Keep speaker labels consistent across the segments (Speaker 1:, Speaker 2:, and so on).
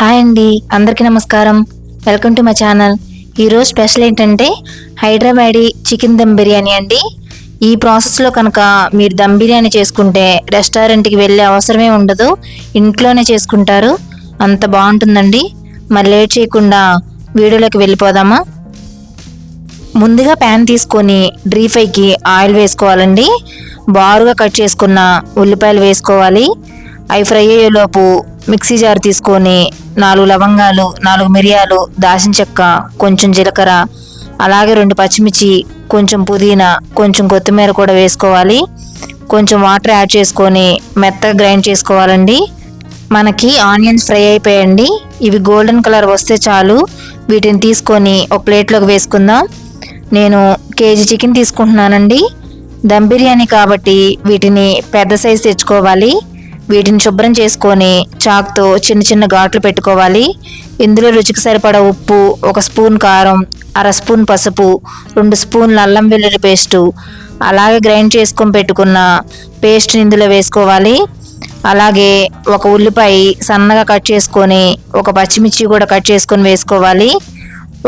Speaker 1: Hi అండి అందరికీ నమస్కారం. Welcome to my channel. ఈరోజు స్పెషల్ ఏంటంటే హైదరాబాదీ చికెన్ దమ్ బిర్యానీ అండి. ఈ ప్రాసెస్లో కనుక మీరు దమ్ బిర్యానీ చేసుకుంటే రెస్టారెంట్కి వెళ్ళే అవసరమే ఉండదు. ఇంట్లోనే చేసుకుంటారు. అంత బాగుంటుందండి. మరి లేట్ చేయకుండా వీడియోలోకి వెళ్ళిపోదామా? ముందుగా ప్యాన్ తీసుకొని డ్రీ ఫ్రైకి ఆయిల్ వేసుకోవాలండి. బారుగా కట్ చేసుకున్న ఉల్లిపాయలు వేసుకోవాలి. అవి ఫ్రై అయ్యేలోపు మిక్సీ జార్ తీసుకొని నాలుగు లవంగాలు నాలుగు మిరియాలు దాచిన చెక్క కొంచెం జీలకర్ర అలాగే రెండు పచ్చిమిర్చి కొంచెం పుదీనా కొంచెం కొత్తిమీర కూడా వేసుకోవాలి. కొంచెం వాటర్ యాడ్ చేసుకొని మెత్తగా గ్రైండ్ చేసుకోవాలండి. మనకి ఆనియన్స్ ఫ్రై అయిపోయండి. ఇవి గోల్డెన్ కలర్ వస్తే చాలు. వీటిని తీసుకొని ఒక ప్లేట్లోకి వేసుకుందాం. నేను కేజీ చికెన్ తీసుకుంటున్నానండి. దమ్ బిర్యానీ కాబట్టి వీటిని పెద్ద సైజ్ తెచ్చుకోవాలి. వీటిని శుభ్రం చేసుకొని చాక్తో చిన్న చిన్న ఘాట్లు పెట్టుకోవాలి. ఇందులో రుచికి సరిపడా ఉప్పు ఒక స్పూన్ కారం అర స్పూన్ పసుపు రెండు స్పూన్ల అల్లం వెల్లుల్లి పేస్టు అలాగే గ్రైండ్ చేసుకొని పెట్టుకున్న పేస్ట్ని ఇందులో వేసుకోవాలి. అలాగే ఒక ఉల్లిపాయ సన్నగా కట్ చేసుకొని ఒక పచ్చిమిర్చి కూడా కట్ చేసుకొని వేసుకోవాలి.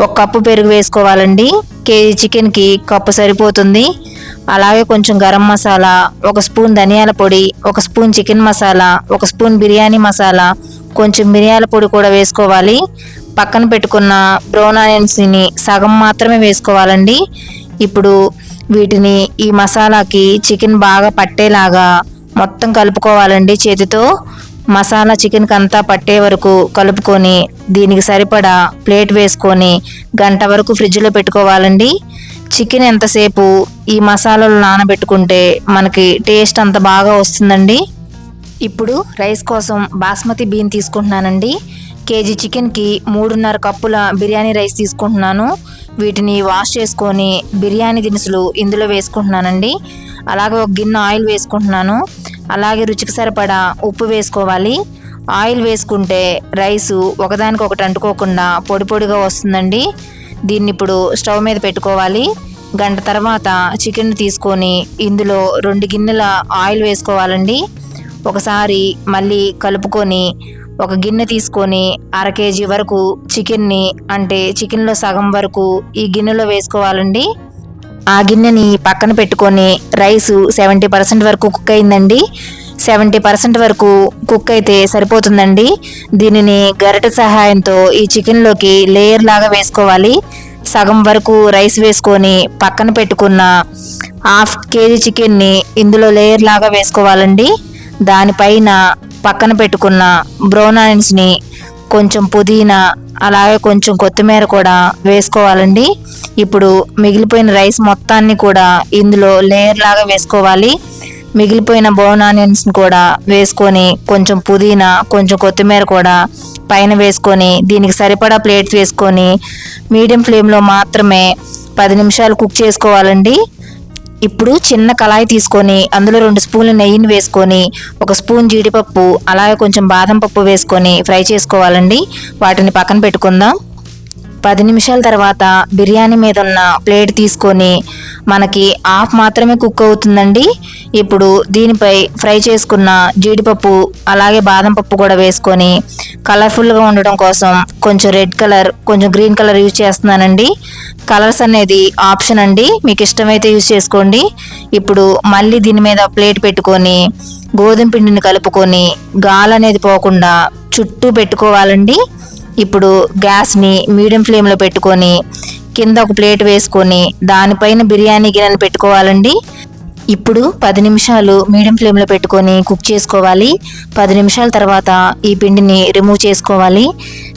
Speaker 1: ఒక కప్పు పెరుగు వేసుకోవాలండి. కేజీ చికెన్కి కప్పు సరిపోతుంది. అలాగే కొంచెం గరం మసాలా ఒక స్పూన్ ధనియాల పొడి ఒక స్పూన్ చికెన్ మసాలా ఒక స్పూన్ బిర్యానీ మసాలా కొంచెం మిరియాల పొడి కూడా వేసుకోవాలి. పక్కన పెట్టుకున్న బ్రౌన్ ఆనియన్స్ని సగం మాత్రమే వేసుకోవాలండి. ఇప్పుడు వీటిని ఈ మసాలాకి చికెన్ బాగా పట్టేలాగా మొత్తం కలుపుకోవాలండి చేతితో. మసాలా చికెన్కి అంతా పట్టే వరకు కలుపుకొని దీనికి సరిపడా ప్లేట్ వేసుకొని గంట వరకు ఫ్రిడ్జ్లో పెట్టుకోవాలండి. చికెన్ ఎంతసేపు ఈ మసాలాలు నానబెట్టుకుంటే మనకి టేస్ట్ అంత బాగా వస్తుందండి. ఇప్పుడు రైస్ కోసం బాస్మతి బియ్యం తీసుకుంటున్నానండి. కేజీ చికెన్కి మూడున్నర కప్పుల బిర్యానీ రైస్ తీసుకుంటున్నాను. వీటిని వాష్ చేసుకొని బిర్యానీ దినుసులు ఇందులో వేసుకుంటున్నానండి. అలాగే ఒక గిన్నె ఆయిల్ వేసుకుంటున్నాను. అలాగే రుచికి సరిపడా ఉప్పు వేసుకోవాలి. ఆయిల్ వేసుకుంటే రైసు ఒకదానికొకటి అంటుకోకుండా పొడి పొడిగా వస్తుందండి. దీన్ని ఇప్పుడు స్టవ్ మీద పెట్టుకోవాలి. గంట తర్వాత చికెన్ తీసుకొని ఇందులో రెండు గిన్నెల ఆయిల్ వేసుకోవాలండి. ఒకసారి మళ్ళీ కలుపుకొని ఒక గిన్నె తీసుకొని అర కేజీ వరకు చికెన్ని అంటే చికెన్లో సగం వరకు ఈ గిన్నెలో వేసుకోవాలండి. ఆ గిన్నెని పక్కన పెట్టుకొని రైస్ సెవెంటీ పర్సెంట్ వరకు కుక్ అయిందండి. సెవెంటీ పర్సెంట్ వరకు కుక్ అయితే సరిపోతుందండి. దీనిని గరిటె సహాయంతో ఈ చికెన్లోకి లేయర్ లాగా వేసుకోవాలి. సగం వరకు రైస్ వేసుకొని పక్కన పెట్టుకున్న హాఫ్ కేజీ చికెన్ని ఇందులో లేయర్ లాగా వేసుకోవాలండి. దానిపైన పక్కన పెట్టుకున్న బ్రౌన్ ఆనియన్స్ని కొంచెం పుదీనా అలాగే కొంచెం కొత్తిమీర కూడా వేసుకోవాలండి. ఇప్పుడు మిగిలిపోయిన రైస్ మొత్తాన్ని కూడా ఇందులో లేయర్ లాగా వేసుకోవాలి. మిగిలిపోయిన బోన్ ఆనియన్స్ని కూడా వేసుకొని కొంచెం పుదీనా కొంచెం కొత్తిమీర కూడా పైన వేసుకొని దీనికి సరిపడా ప్లేట్స్ వేసుకొని మీడియం ఫ్లేమ్లో మాత్రమే పది నిమిషాలు కుక్ చేసుకోవాలండి. ఇప్పుడు చిన్న కళాయి తీసుకొని అందులో రెండు స్పూన్లు నెయ్యిని వేసుకొని ఒక స్పూన్ జీడిపప్పు అలాగే కొంచెం బాదం పప్పు వేసుకొని ఫ్రై చేసుకోవాలండి. వాటిని పక్కన పెట్టుకుందాం. పది నిమిషాల తర్వాత బిర్యానీ మీద ఉన్న ప్లేట్ తీసుకొని మనకి ఆఫ్ మాత్రమే కుక్ అవుతుందండి. ఇప్పుడు దీనిపై ఫ్రై చేసుకున్న జీడిపప్పు అలాగే బాదం పప్పు కూడా వేసుకొని కలర్ఫుల్గా ఉండడం కోసం కొంచెం రెడ్ కలర్ కొంచెం గ్రీన్ కలర్ యూజ్ చేస్తున్నానండి. కలర్స్ అనేది ఆప్షన్ అండి. మీకు ఇష్టమైతే యూజ్ చేసుకోండి. ఇప్పుడు మళ్ళీ దీని మీద ప్లేట్ పెట్టుకొని గోధుమ పిండిని కలుపుకొని గాలి అనేది పోకుండా చుట్టూ పెట్టుకోవాలండి. ఇప్పుడు గ్యాస్ని మీడియం ఫ్లేమ్లో పెట్టుకొని కింద ఒక ప్లేట్ వేసుకొని దానిపైన బిర్యానీ గిన్నెను పెట్టుకోవాలండి. ఇప్పుడు పది నిమిషాలు మీడియం ఫ్లేమ్లో పెట్టుకొని కుక్ చేసుకోవాలి. పది నిమిషాల తర్వాత ఈ పిండిని రిమూవ్ చేసుకోవాలి.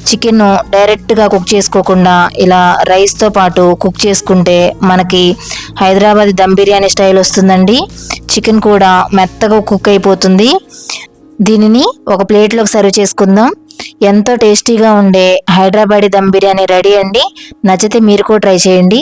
Speaker 1: చికెన్ డైరెక్ట్గా కుక్ చేసుకోకుండా ఇలా రైస్తో పాటు కుక్ చేసుకుంటే మనకి హైదరాబాద్ దమ్ బిర్యానీ స్టైల్ వస్తుందండి. చికెన్ కూడా మెత్తగా కుక్ అయిపోతుంది. దీనిని ఒక ప్లేట్లోకి సర్వ్ చేసుకుందాం. ఎంతో టేస్టీగా ఉండే హైదరాబాదీ దమ్ బిర్యానీ రెడీ అండి. నచ్చితే మీరు కూడా ట్రై చేయండి.